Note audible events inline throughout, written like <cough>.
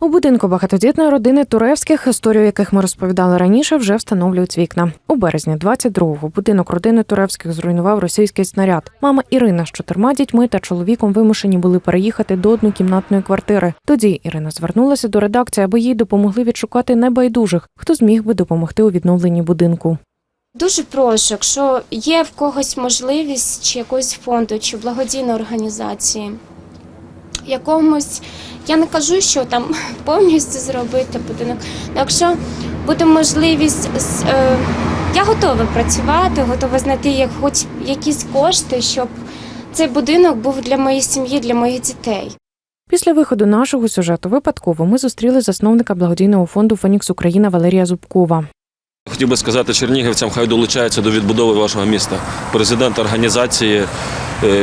У будинку багатодітної родини Туревських, історію яких ми розповідали раніше, вже встановлюють вікна. У березні 22-го будинок родини Туревських зруйнував російський снаряд. Мама Ірина з чотирма дітьми та чоловіком вимушені були переїхати до однокімнатної квартири. Тоді Ірина звернулася до редакції, аби їй допомогли відшукати небайдужих, хто зміг би допомогти у відновленні будинку. Дуже прошу, якщо є в когось можливість чи якогось фонду, чи благодійної організації, якомусь, я не кажу, що там <laughs> повністю зробити будинок. Якщо буде можливість, е, я готова працювати, готова знайти як, хоч якісь кошти, щоб цей будинок був для моєї сім'ї, для моїх дітей. Після виходу нашого сюжету випадково ми зустріли засновника благодійного фонду Фенікс Україна Валерія Зубкова. Хотів би сказати чернігівцям, хай долучаються до відбудови вашого міста. Президент організації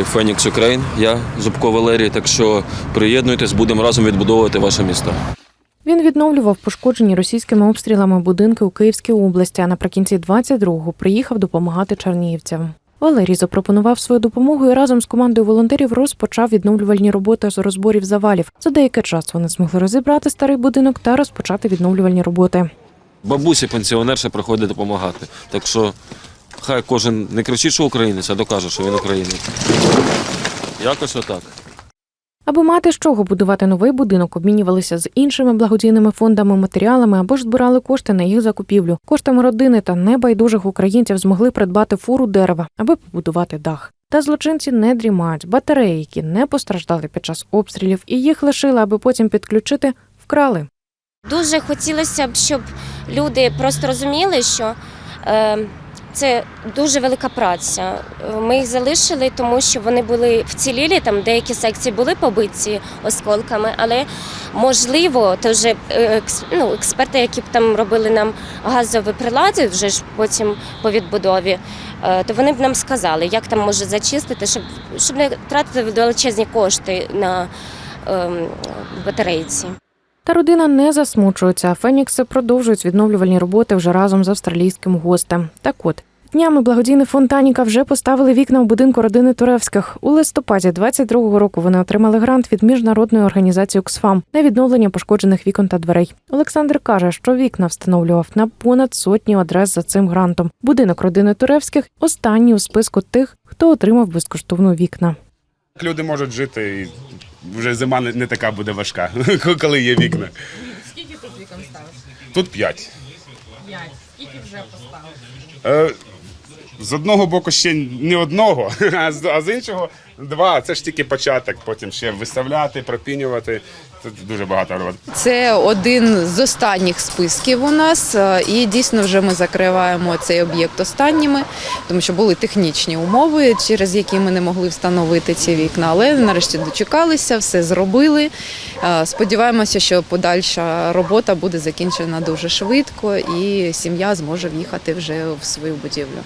Фенікс Україн, я Зубко Валерій. Так що приєднуйтесь, будемо разом відбудовувати ваше місто. Він відновлював пошкоджені російськими обстрілами будинки у Київській області, а наприкінці 22-го приїхав допомагати чернігівцям. Валерій запропонував свою допомогу і разом з командою волонтерів розпочав відновлювальні роботи з розборів завалів. За деякий час вони змогли розібрати старий будинок та розпочати відновлювальні роботи. Бабусі пенсіонерша приходить допомагати. Так що хай кожен не кричить, що українець, а докаже, що він українець. Якось отак. Аби мати з чого будувати новий будинок, обмінювалися з іншими благодійними фондами, матеріалами або ж збирали кошти на їх закупівлю. Коштами родини та небайдужих українців змогли придбати фуру дерева, аби побудувати дах. Та злочинці не дрімають. Батареї, які не постраждали під час обстрілів, і їх лишили, аби потім підключити, вкрали. Дуже хотілося б, щоб люди просто розуміли, що е, це дуже велика праця. Ми їх залишили, тому що вони були вцілілі, там деякі секції були побиті осколками, але можливо, то вже е, ну, експерти, які б там робили нам газові прилади, вже ж потім по відбудові, е, то вони б нам сказали, як там може зачистити, щоб, щоб не тратити величезні кошти на ем, батарейці. Та родина не засмучується. Фенікси продовжують відновлювальні роботи вже разом з австралійським гостем. Так от. Днями благодійний фонд Таніка вже поставили вікна у будинку родини Туревських. У листопаді 22-го року вони отримали грант від міжнародної організації Оксфам на відновлення пошкоджених вікон та дверей. Олександр каже, що вікна встановлював на понад сотні адрес за цим грантом. Будинок родини Туревських останній у списку тих, хто отримав безкоштовно вікна. Люди можуть жити і вже зима не, не така буде важка, <laughs> коли є вікна. Скільки тут вікон ставиш? Тут п'ять. Скільки вже поставив? Е, з одного боку ще не одного, <laughs> а з, а з іншого два. Це ж тільки початок, потім ще виставляти, пропінювати. Тут дуже багато роботи. Це один з останніх списків у нас, е, і дійсно вже ми закриваємо цей об'єкт останніми, тому що були технічні умови, через які ми не могли встановити ці вікна. Але нарешті дочекалися, все зробили. Е, Сподіваємося, що подальша робота буде закінчена дуже швидко, і сім'я зможе в'їхати вже в свою будівлю.